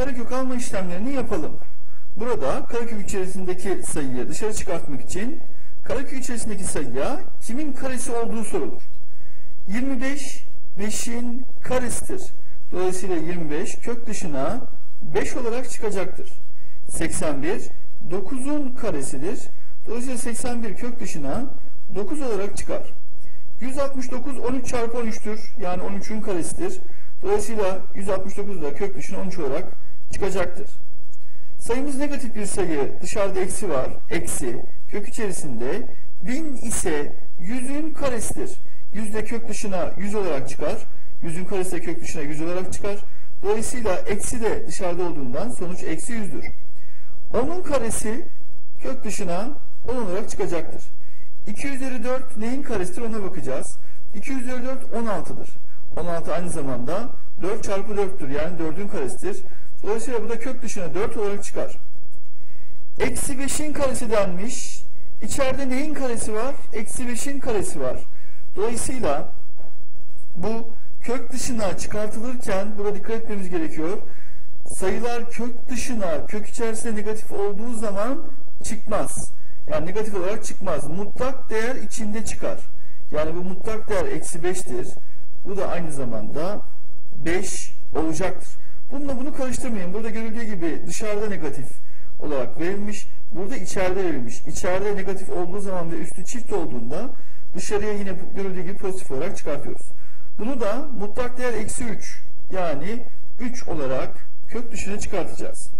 karekök alma işlemlerini yapalım. Burada karekök içerisindeki sayıyı dışarı çıkartmak için karekök içerisindeki sayıya kimin karesi olduğu sorulur. 25 5'in karesidir. Dolayısıyla 25 kök dışına 5 olarak çıkacaktır. 81 9'un karesidir. Dolayısıyla 81 kök dışına 9 olarak çıkar. 169 13 çarpı 13'tür. Yani 13'ün karesidir. Dolayısıyla 169 da kök dışına 13 olarak çıkacaktır. Sayımız negatif bir sayı. Dışarıda eksi var. Eksi. Kök içerisinde 1000 ise 100'ün karesidir. 100 de kök dışına 100 olarak çıkar. 100'ün karesi de kök dışına 100 olarak çıkar. Dolayısıyla eksi de dışarıda olduğundan sonuç eksi 100'dür. 10'un karesi kök dışına 10 olarak çıkacaktır. 2 üzeri 4 neyin karesidir ona bakacağız. 2 üzeri 4 16'dır. 16 aynı zamanda 4 çarpı 4'tür yani 4'ün karesidir. Dolayısıyla bu da kök dışına 4 olarak çıkar. Eksi 5'in karesi denmiş. İçeride neyin karesi var? Eksi 5'in karesi var. Dolayısıyla bu kök dışına çıkartılırken burada dikkat etmemiz gerekiyor. Sayılar kök dışına, kök içerisinde negatif olduğu zaman çıkmaz. Yani negatif olarak çıkmaz. Mutlak değer içinde çıkar. Yani bu mutlak değer eksi 5'tir. Bu da aynı zamanda 5 olacaktır. Bununla bunu karıştırmayın. Burada görüldüğü gibi dışarıda negatif olarak verilmiş. Burada içeride verilmiş. İçeride negatif olduğu zaman ve üstü çift olduğunda dışarıya yine görüldüğü gibi pozitif olarak çıkartıyoruz. Bunu da mutlak değer eksi 3 yani 3 olarak kök dışına çıkartacağız.